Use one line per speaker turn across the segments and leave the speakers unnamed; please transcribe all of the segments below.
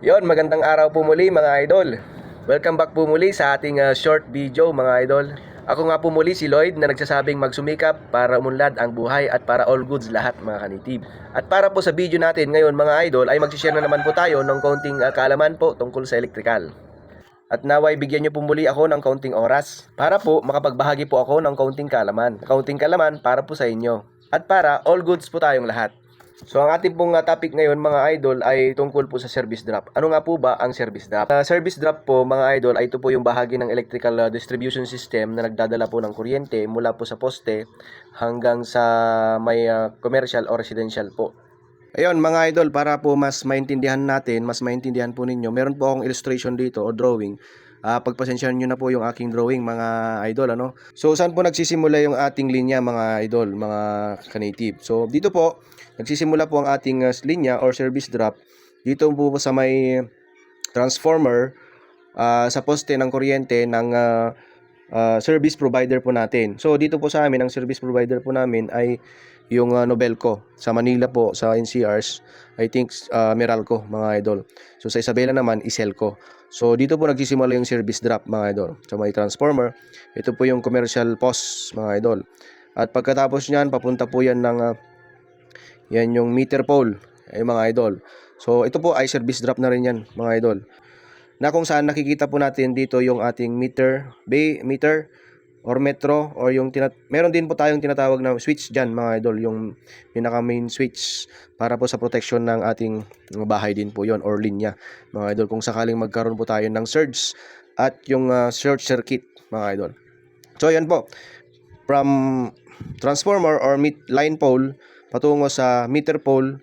Yon, magandang araw po muli mga idol. Welcome back po muli sa ating uh, short video mga idol. Ako nga po muli si Lloyd na nagsasabing magsumikap para umunlad ang buhay at para all goods lahat mga kanitib. At para po sa video natin ngayon mga idol ay magsishare na naman po tayo ng kaunting uh, kaalaman po tungkol sa electrical. At naway bigyan niyo po muli ako ng kaunting oras para po makapagbahagi po ako ng kaunting kaalaman. Kaunting kaalaman para po sa inyo. At para all goods po tayong lahat. So ang ating pong uh, topic ngayon mga idol ay tungkol po sa service drop. Ano nga po ba ang service drop? Uh, service drop po mga idol ay ito po yung bahagi ng electrical uh, distribution system na nagdadala po ng kuryente mula po sa poste hanggang sa may uh, commercial o residential po. Ayun mga idol, para po mas maintindihan natin, mas maintindihan po ninyo, meron po akong illustration dito o drawing. Ah, pagpasensyahan nyo na po yung aking drawing mga idol ano. So saan po nagsisimula yung ating linya mga idol, mga ka-native. So dito po nagsisimula po ang ating uh, linya or service drop dito po sa may transformer ah, sa poste ng kuryente ng ah, ah, service provider po natin. So dito po sa amin ang service provider po namin ay yung uh, Nobelco sa Manila po sa NCRs I think uh, Meralco mga idol. So sa Isabela naman Iselco. So dito po nagsisimula yung service drop mga idol. Sa may transformer ito po yung commercial post mga idol. At pagkatapos niyan papunta po yan ng uh, yan yung meter pole ay mga idol. So ito po ay service drop na rin yan mga idol. Na kung saan nakikita po natin dito yung ating meter bay meter or metro or yung tinat meron din po tayong tinatawag na switch diyan mga idol yung pinaka main switch para po sa protection ng ating bahay din po yon or linya mga idol. Kung sakaling magkaroon po tayo ng surge at yung uh, short circuit mga idol. So yan po. From transformer or mid line pole patungo sa meter pole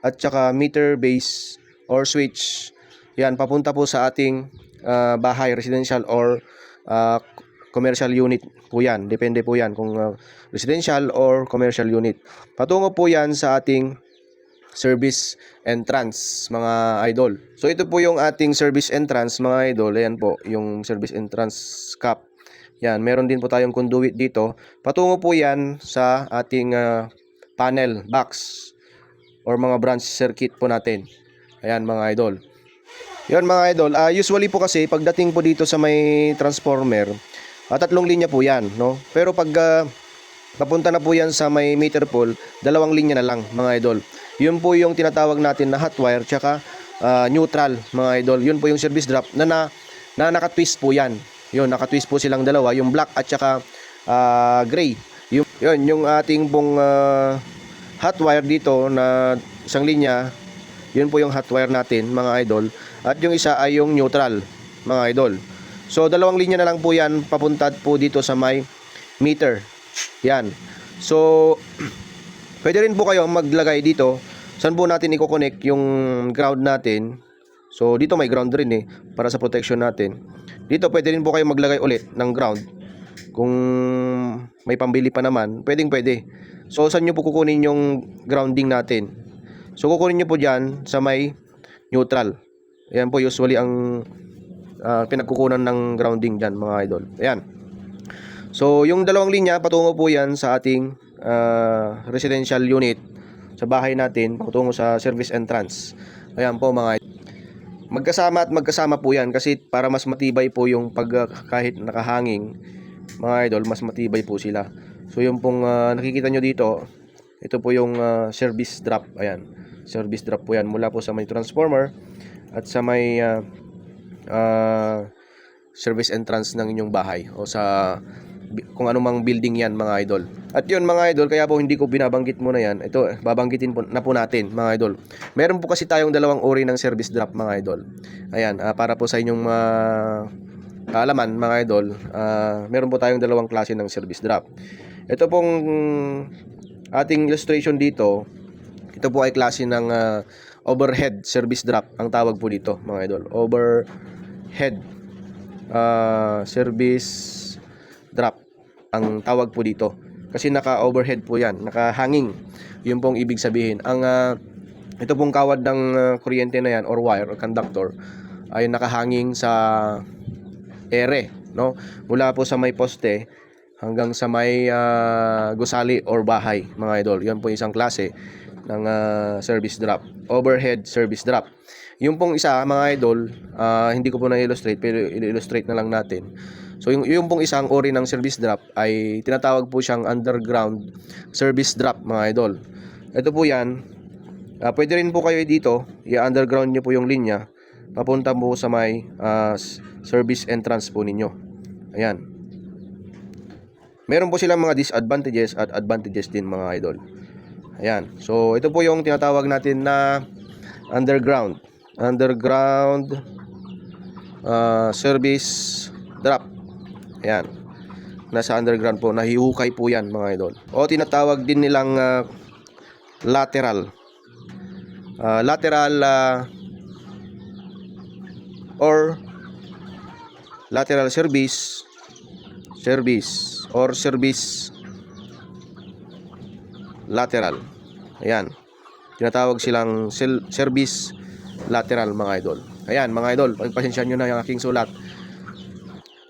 at saka meter base or switch yan papunta po sa ating uh, bahay residential or uh, commercial unit po yan. Depende po yan kung uh, residential or commercial unit. Patungo po yan sa ating service entrance mga idol. So ito po yung ating service entrance mga idol. Ayan po yung service entrance cap. Yan, meron din po tayong conduit dito. Patungo po yan sa ating uh, panel box or mga branch circuit po natin. Ayan mga idol. Yan mga idol, uh, usually po kasi pagdating po dito sa may transformer, Uh, tatlong linya po yan, no? Pero pag uh, papunta na po yan sa may meter pole, dalawang linya na lang, mga idol. Yun po yung tinatawag natin na hot wire, tsaka uh, neutral, mga idol. Yun po yung service drop na, na, na nakatwist po yan. Yun, nakatwist po silang dalawa, yung black at tsaka uh, gray. Yun, yung ating pong uh, hot wire dito na isang linya, yun po yung hot wire natin, mga idol. At yung isa ay yung neutral, mga idol. So, dalawang linya na lang po yan papunta po dito sa may meter. Yan. So, pwede rin po kayo maglagay dito. Saan po natin i-connect yung ground natin? So, dito may ground rin eh, para sa protection natin. Dito pwede rin po kayo maglagay ulit ng ground. Kung may pambili pa naman, pwedeng pwede. So, saan nyo po kukunin yung grounding natin? So, kukunin nyo po dyan sa may neutral. Ayan po usually ang uh, pinagkukunan ng grounding dyan mga idol. Ayan. So, yung dalawang linya, patungo po yan sa ating uh, residential unit sa bahay natin, patungo sa service entrance. Ayan po mga idol. Magkasama at magkasama po yan kasi para mas matibay po yung pag kahit nakahanging mga idol, mas matibay po sila. So, yung pong uh, nakikita nyo dito, ito po yung uh, service drop. Ayan. Service drop po yan mula po sa may transformer at sa may uh, uh, service entrance ng inyong bahay o sa kung anumang building yan mga idol. At yun mga idol, kaya po hindi ko binabanggit muna yan. Ito, babanggitin po, na po natin mga idol. Meron po kasi tayong dalawang uri ng service drop mga idol. Ayan, uh, para po sa inyong uh, kaalaman mga idol, uh, meron po tayong dalawang klase ng service drop. Ito pong ating illustration dito, ito po ay klase ng uh, overhead service drop ang tawag po dito mga idol. Overhead uh, service drop ang tawag po dito. Kasi naka-overhead po yan, naka-hanging. Yun pong ibig sabihin. Ang uh, ito pong kawad ng uh, kuryente na yan or wire or conductor ay nakahanging sa ere, no? Mula po sa may poste hanggang sa may uh, gusali or bahay, mga idol. Yan po isang klase ng uh, service drop. Overhead service drop. Yung pong isa, mga idol, ah, hindi ko po na-illustrate, pero i-illustrate na lang natin. So, yung, yung pong isang ori ng service drop ay tinatawag po siyang underground service drop, mga idol. Ito po yan. Ah, pwede rin po kayo dito, i-underground nyo po yung linya, papunta po sa may s- service entrance po ninyo. Ayan. Meron po silang mga disadvantages at advantages din, mga idol. Ayan. So, ito po yung tinatawag natin na underground. Underground uh, service drop. Ayan. Nasa underground po. Nahihukay po yan mga idol. O tinatawag din nilang uh, lateral. Uh, lateral uh, or lateral service service or service lateral. Ayan. Tinatawag silang service lateral mga idol. Ayan mga idol, pagpasensya nyo na yung aking sulat.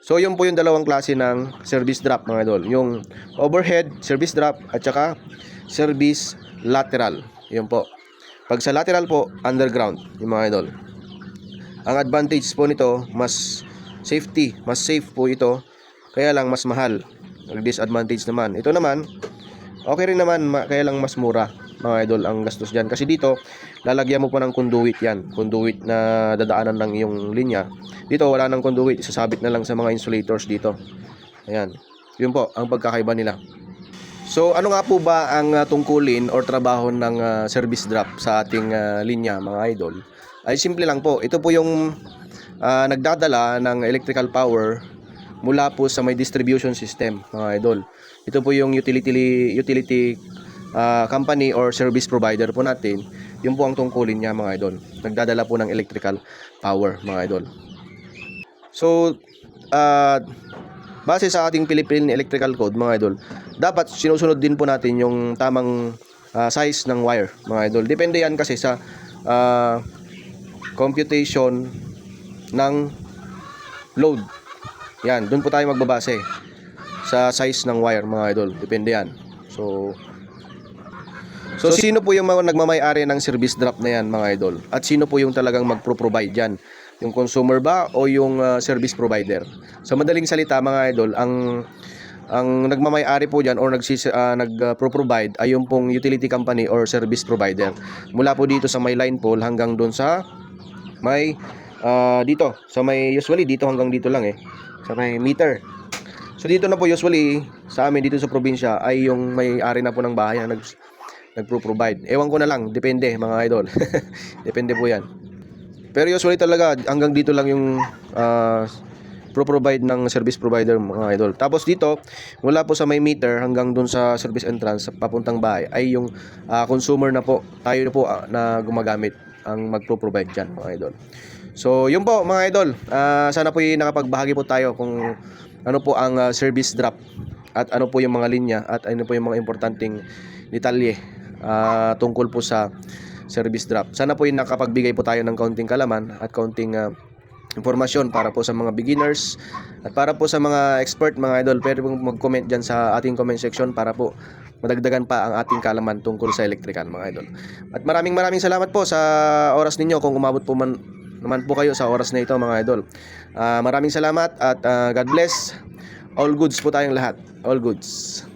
So yun po yung dalawang klase ng service drop mga idol. Yung overhead service drop at saka service lateral. Yun po. Pag sa lateral po, underground yung mga idol. Ang advantage po nito, mas safety, mas safe po ito. Kaya lang mas mahal. Disadvantage naman. Ito naman, okay rin naman, ma- kaya lang mas mura mga idol ang gastos dyan. Kasi dito, lalagyan mo pa ng conduit yan. Conduit na dadaanan ng iyong linya. Dito, wala ng conduit. Isasabit na lang sa mga insulators dito. Ayan. Yun po, ang pagkakaiba nila. So, ano nga po ba ang uh, tungkulin or trabaho ng uh, service drop sa ating uh, linya, mga idol? Ay simple lang po. Ito po yung uh, nagdadala ng electrical power mula po sa may distribution system, mga idol. Ito po yung utility utility uh, company or service provider po natin. Yun po ang tungkulin niya, mga idol. Nagdadala po ng electrical power, mga idol. So, uh, base sa ating Philippine Electrical Code, mga idol, dapat sinusunod din po natin yung tamang ah, size ng wire, mga idol. Depende yan kasi sa ah, computation ng load. Yan, doon po tayo magbabase sa size ng wire, mga idol. Depende yan. So, So, sino po yung mga nagmamay-ari ng service drop na yan, mga idol? At sino po yung talagang magpro-provide yan? Yung consumer ba o yung uh, service provider? Sa madaling salita, mga idol, ang ang nagmamay-ari po diyan or nagsis uh, nag-pro-provide ay yung pong utility company or service provider. Mula po dito sa may line pole hanggang doon sa may ah, dito, sa may usually dito hanggang dito lang eh. Sa may meter. So dito na po usually sa amin dito sa probinsya ay yung may-ari na po ng bahay na nag nagpro-provide. Ewan ko na lang, depende mga idol. depende po 'yan. Pero usually talaga hanggang dito lang yung ah, pro-provide ng service provider mga idol. Tapos dito, mula po sa may meter hanggang dun sa service entrance papuntang bahay ay yung ah, consumer na po, tayo na po ah, na gumagamit ang magpro-provide dyan mga idol. So yun po mga idol, Ah, sana po yung nakapagbahagi po tayo kung ano po ang ah, service drop at ano po yung mga linya at ano po yung mga importanteng detalye ah, tungkol po sa service drop. Sana po yung nakapagbigay po tayo ng kaunting kalaman at kaunting ah, impormasyon para po sa mga beginners at para po sa mga expert mga idol pwede pong mag-comment dyan sa ating comment section para po madagdagan pa ang ating kalaman tungkol sa electrical mga idol. At maraming maraming salamat po sa oras ninyo kung umabot po man naman po kayo sa oras na ito mga idol. Ah, maraming salamat at ah, God bless. All goods po tayong lahat. All goods